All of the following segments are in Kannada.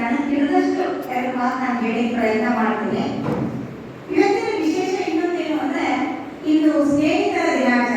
ನನಗೆ ತಿಳಿದಷ್ಟು ಎರಡು ಮಾತು ನಾನು ಹೇಳಿ ಪ್ರಯತ್ನ ಮಾಡ್ತೀನಿ. ಇವತ್ತಿನ ವಿಶೇಷ ಇನ್ನೊಂದೇನು ಅಂದ್ರೆ, ಇಂದು ಸ್ನೇಹಿತರ ದಿನಾಚರಣೆ.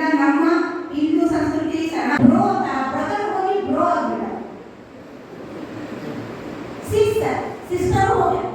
ಇಲ್ಲ ನಮ್ಮ ಹಿಂದೂ ಸಂಸ್ಕೃತಿ ಬ್ರೋ ಅಂತ ಬ್ರದರ್ ಹೋಗಿ ಬ್ರೋ ಆಗ್ಬಿಟ್ಟ ಸಿಸ್ಟರ್ ಸಿಸ್ಟರ್ ಹೋಗ್ಯಾರ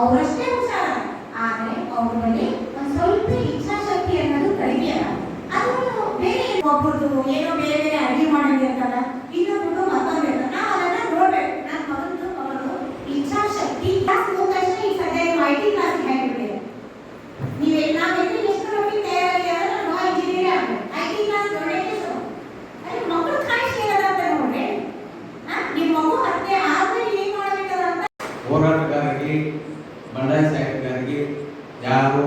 ಅವರಷ್ಟೇ ಹುಷಾರ. ಆದರೆ ಅವರಲ್ಲಿ ಒಂದು ಸ್ವಲ್ಪ ಇಚ್ಛಾಶಕ್ತಿ ಅನ್ನೋದು ಕಡಿಮೆ ಅದು. ಬೇರೆ ಒಬ್ಬರದು ಏನೋ ಬೇರೆ ಹಾಗಾಗಿ ಯಾರು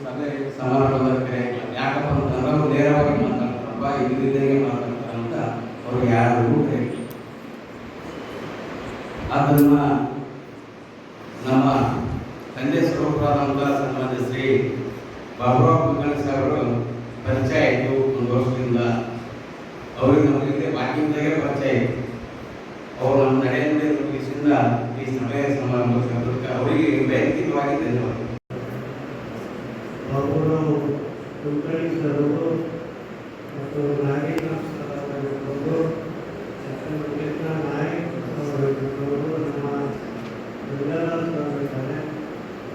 ಸಭೆ ಸಮಾರಂಭದಲ್ಲಿ ಯಾಕಪ್ಪ ಅಂತಂದ್ರೆ ನೇರವಾಗಿ ಮಾತಾಡ್ತಾರಪ್ಪ ಇದರಿಂದಾಗೆ ಮಾತಾಡ್ತಾರಂತ ಅವ್ರು ಯಾರಿಗೂ ಕರೆಯಲ್ಲ ಅದನ್ನು ನಮ್ಮ ತಂದೆ ಸ್ವರೂಪರಾದಂಥ ಸಮಾಜ ಶ್ರೀ ಬಾಬುರಾವ್ ಕುಂಕಣಿ ಅವರು ಪರಿಚಯ ಆಯಿತು ಒಂದು ವರ್ಷದಿಂದ. ಅವರಿಗೆ ನಮ್ಮ ಹಿಂದೆ ಬಾಕಿಯಿಂದಾಗೆ ಪರಿಚಯ ಆಯಿತು. ಅವರು ನಮ್ಮ ನಡೆಯಿಂದ ಈ ಸಮಯ ಸಮಾರಂಭ ಅವರಿಗೆ ವೈಯಕ್ತಿಕವಾಗಿ ಧನ್ಯವಾದ ಅವುಗಳನ್ನು ತುಂಬಿಸಲು ಮತ್ತು ನಾಗರಿಕ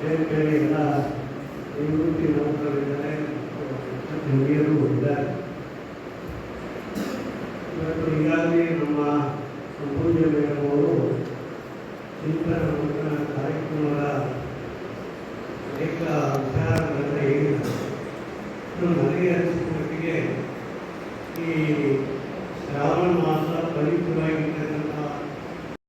ಬೇರೆ ಬೇರೆ ಎಲ್ಲ ನಿವೃತ್ತಿ ನೌಕರರಿದ್ದಾರೆ ಗಣ್ಯರು ಇದ್ದಾರೆ ಇವತ್ತು ಈಗಾಗಲೇ ಇದು ನನಗೆ ಅನಿಸಿದ ಮಟ್ಟಿಗೆ ಈ ಶ್ರಾವಣ ಮಾಸ ಪರಿಪೂರ